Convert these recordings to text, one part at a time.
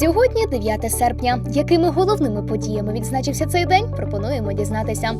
Сьогодні 9 серпня. Якими головними подіями відзначився цей день? Пропонуємо дізнатися.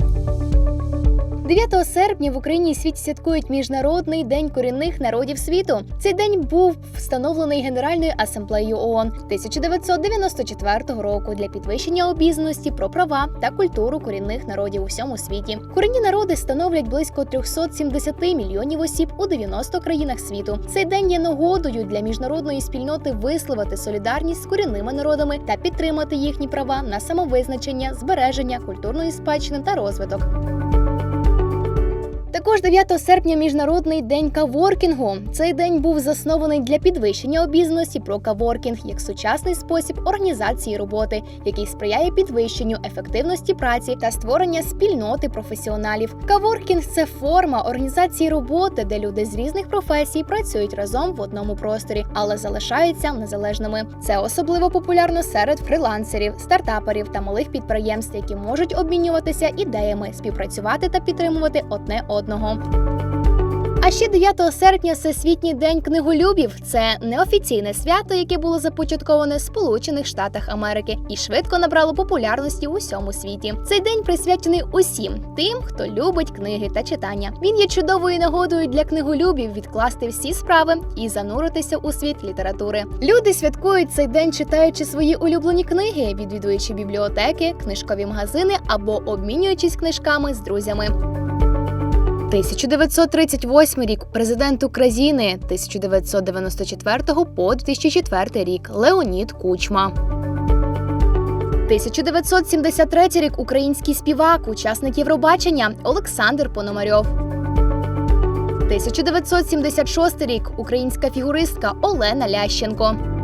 9 серпня в Україні і світі святкують Міжнародний день корінних народів світу. Цей день був встановлений Генеральною асамблеєю ООН 1994 року для підвищення обізнаності про права та культуру корінних народів у всьому світі. Корінні народи становлять близько 370 мільйонів осіб у 90 країнах світу. Цей день є нагодою для міжнародної спільноти висловити солідарність з корінними народами та підтримати їхні права на самовизначення, збереження культурної спадщини та розвиток. Також 9 серпня міжнародний день каворкінгу. Цей день був заснований для підвищення обізнаності про каворкінг як сучасний спосіб організації роботи, який сприяє підвищенню ефективності праці та створення спільноти професіоналів. Каворкінг це форма організації роботи, де люди з різних професій працюють разом в одному просторі, але залишаються незалежними. Це особливо популярно серед фрилансерів, стартаперів та малих підприємств, які можуть обмінюватися ідеями, співпрацювати та підтримувати одне одного. А ще 9 серпня Всесвітній день книголюбів. Це неофіційне свято, яке було започатковане в Сполучених Штатах Америки і швидко набрало популярності у всьому світі. Цей день присвячений усім тим, хто любить книги та читання. Він є чудовою нагодою для книголюбів відкласти всі справи і зануритися у світ літератури. Люди святкують цей день, читаючи свої улюблені книги, відвідуючи бібліотеки, книжкові магазини або обмінюючись книжками з друзями. 1938 рік президент України 1994 по 2004 рік Леонід Кучма. 1973 рік український співак, учасник Євробачення Олександр Пономарьов. 1976 рік українська фігуристка Олена Лященко.